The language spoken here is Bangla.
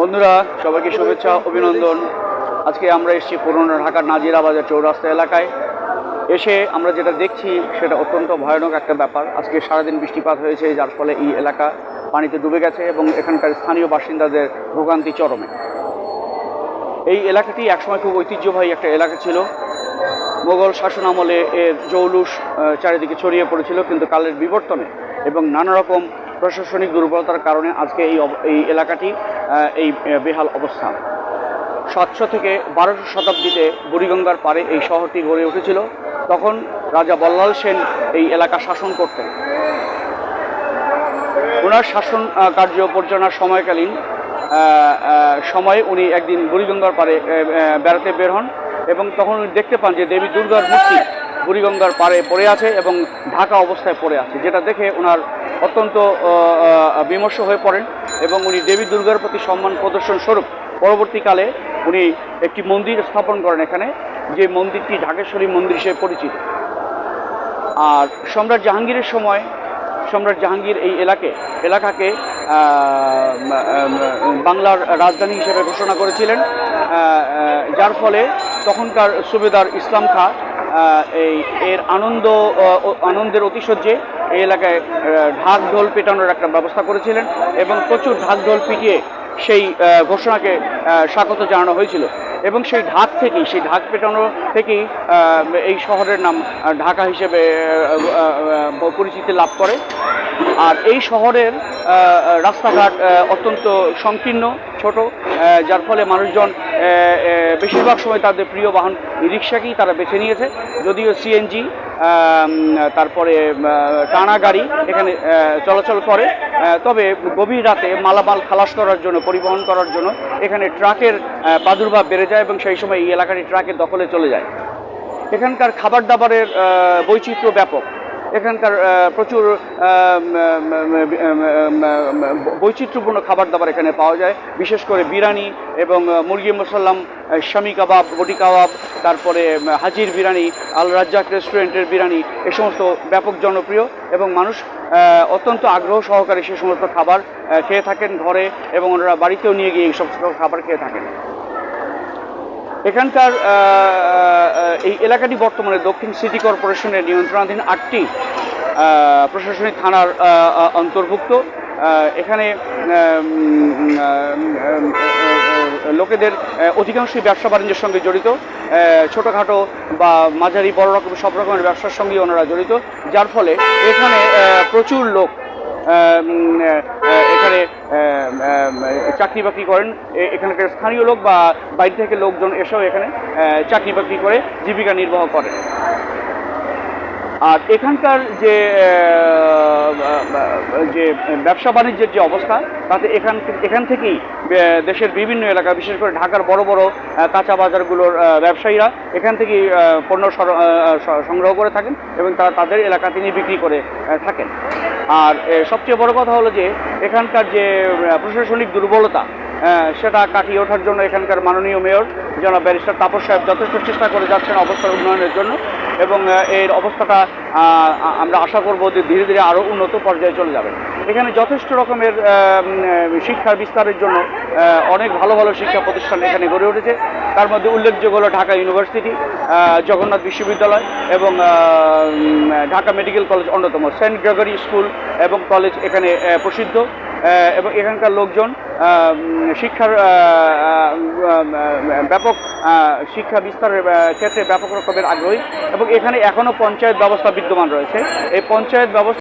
বন্ধুরা, সবাইকে শুভেচ্ছা, অভিনন্দন। আজকে আমরা এসেছি পুরনো ঢাকার নাজিরা বাজার চৌরাস্তা এলাকায়। এসে আমরা যেটা দেখছি, সেটা অত্যন্ত ভয়ানক একটা ব্যাপার। আজকে সারাদিন বৃষ্টিপাত হয়েছে, যার ফলে এই এলাকা পানিতে ডুবে গেছে এবং এখানকার স্থানীয় বাসিন্দাদের ভোগান্তি চরমে। এই এলাকাটি একসময় খুব ঐতিহ্যবাহী একটা এলাকা ছিল। মোগল শাসন আমলে এর জৌলুস চারিদিকে ছড়িয়ে পড়েছিল, কিন্তু কালের বিবর্তনে এবং নানা রকম প্রশাসনিক দুর্বলতার কারণে আজকে এই এই এলাকাটি এই বেহাল অবস্থা সাতশো থেকে বারোশো শতাব্দীতে বুড়িগঙ্গার পারে এই শহরটি গড়ে উঠেছিল। তখন রাজা বল্লাল সেন এই এলাকা শাসন করতেন। ওনার শাসন কার্য পরিচালনার সময়কালীন সময়ে উনি একদিন বুড়িগঙ্গার পারে বেড়াতে বের হন এবং তখন উনি দেখতে পান যে দেবী দুর্গার মূর্তি বুড়িগঙ্গার পাড়ে পড়ে আছে এবং ঢাকা অবস্থায় পড়ে আছে, যেটা দেখে ওনার অত্যন্ত বিমর্ষ হয়ে পড়েন এবং উনি দেবী দুর্গার প্রতি সম্মান প্রদর্শন স্বরূপ পরবর্তীকালে উনি একটি মন্দির স্থাপন করেন এখানে, যে মন্দিরটি ঢাকেশ্বরী মন্দির হিসেবে পরিচিত। আর সম্রাট জাহাঙ্গীরের সময়, সম্রাট জাহাঙ্গীর এই এলাকে, এলাকাকে বাংলার রাজধানী হিসেবে ঘোষণা করেছিলেন যার ফলে তখনকার সুবেদার ইসলাম খাঁ এই এর আনন্দ আনন্দের অতিশয্যে এই এলাকায় ঢাক ঢোল পেটানোর একটা ব্যবস্থা করেছিলেন এবং প্রচুর ঢাক ঢোল পিটিয়ে সেই ঘোষণাকে স্বাগত জানানো হয়েছিল। এবং সেই ঢাক থেকেই, সেই ঢাক পেটানো থেকেই এই শহরের নাম ঢাকা হিসেবে পরিচিতি লাভ করে। আর এই শহরের রাস্তাঘাট অত্যন্ত সংকীর্ণ, ছোট যার ফলে মানুষজন বেশিরভাগ সময় তাদের প্রিয় বাহন রিক্সাকেই তারা বেছে নিয়েছে। যদিও সিএনজি তারপরে টানা গাড়ি এখানে চলাচল করে। তবে গভীর রাতে মালামাল খালাস করার জন্য, পরিবহন করার জন্য এখানে ট্রাকের প্রাদুর্ভাব বেড়ে যায় এবং সেই সময় এই এলাকাটি ট্রাকের দখলে চলে যায়। এখানকার খাবার দাবারের বৈচিত্র্য ব্যাপক। এখানকার প্রচুর বৈচিত্র্যপূর্ণ খাবার দাবার এখানে পাওয়া যায়। বিশেষ করে বিরিয়ানি এবং মুরগি মশাল্লাম আহ, শামি কাবাব বটি কাবাব তারপরে হাজির বিরিয়ানি আল রাজ্জাক রেস্টুরেন্টের বিরিয়ানি এ সমস্ত ব্যাপক জনপ্রিয় এবং মানুষ অত্যন্ত আগ্রহ সহকারে সে সমস্ত খাবার খেয়ে থাকেন ঘরে এবং ওনারা বাড়িতেও নিয়ে গিয়ে এই সমস্ত খাবার খেয়ে থাকেন। এখানকার এই এলাকাটি বর্তমানে দক্ষিণ সিটি কর্পোরেশনের নিয়ন্ত্রণাধীন আটটি প্রশাসনিক থানার অন্তর্ভুক্ত। এখানে লোকেদের অধিকাংশই ব্যবসা বাণিজ্যের সঙ্গে জড়িত। ছোটোখাটো বা মাঝারি, বড় রকম, সব রকমের ব্যবসার সঙ্গে ওনারা জড়িত। যার ফলে এখানে প্রচুর লোক এখানে চাকরি বাকরি করেন। এখানকার স্থানীয় লোক বা বাইরে থেকে লোকজন এসেও এখানে চাকরি বাকরি করে জীবিকা নির্বাহ করে আর এখানকার যে যে ব্যবসা বাণিজ্যের যে অবস্থা, তাতে এখান এখান থেকেই দেশের বিভিন্ন এলাকা, বিশেষ করে ঢাকার বড় বড় কাঁচা বাজারগুলোর ব্যবসায়ীরা এখান থেকেই পণ্য সংগ্রহ করে থাকেন এবং তারা তাদের এলাকাতে নিয়ে বিক্রি করে থাকেন। আর সবচেয়ে বড় কথা হলো যে, এখানকার যে প্রশাসনিক দুর্বলতা সেটা কাটিয়ে ওঠার জন্য এখানকার মাননীয় মেয়র, জনাব ব্যারিস্টার তাপস সাহেব যথেষ্ট চেষ্টা করে যাচ্ছেন অবস্থার উন্নয়নের জন্য এবং এর অবস্থাটা আমরা আশা করব যে ধীরে ধীরে আরও উন্নত পর্যায়ে চলে যাবে। এখানে যথেষ্ট রকমের শিক্ষার বিস্তারের জন্য অনেক ভালো ভালো শিক্ষা প্রতিষ্ঠান এখানে গড়ে উঠেছে। তার মধ্যে উল্লেখযোগ্য হলো ঢাকা ইউনিভার্সিটি জগন্নাথ বিশ্ববিদ্যালয় এবং ঢাকা মেডিকেল কলেজ অন্যতম, সেন্ট গ্রেগরি স্কুল এবং কলেজ এখানে প্রসিদ্ধ। এবং এখানকার লোকজন শিক্ষার ব্যাপক শিক্ষা বিস্তারের ক্ষেত্রে ব্যাপক রকমের আগ্রহী এবং এখানে এখনও পঞ্চায়েত ব্যবস্থা বিদ্যমান রয়েছে। এই পঞ্চায়েত ব্যবস্থা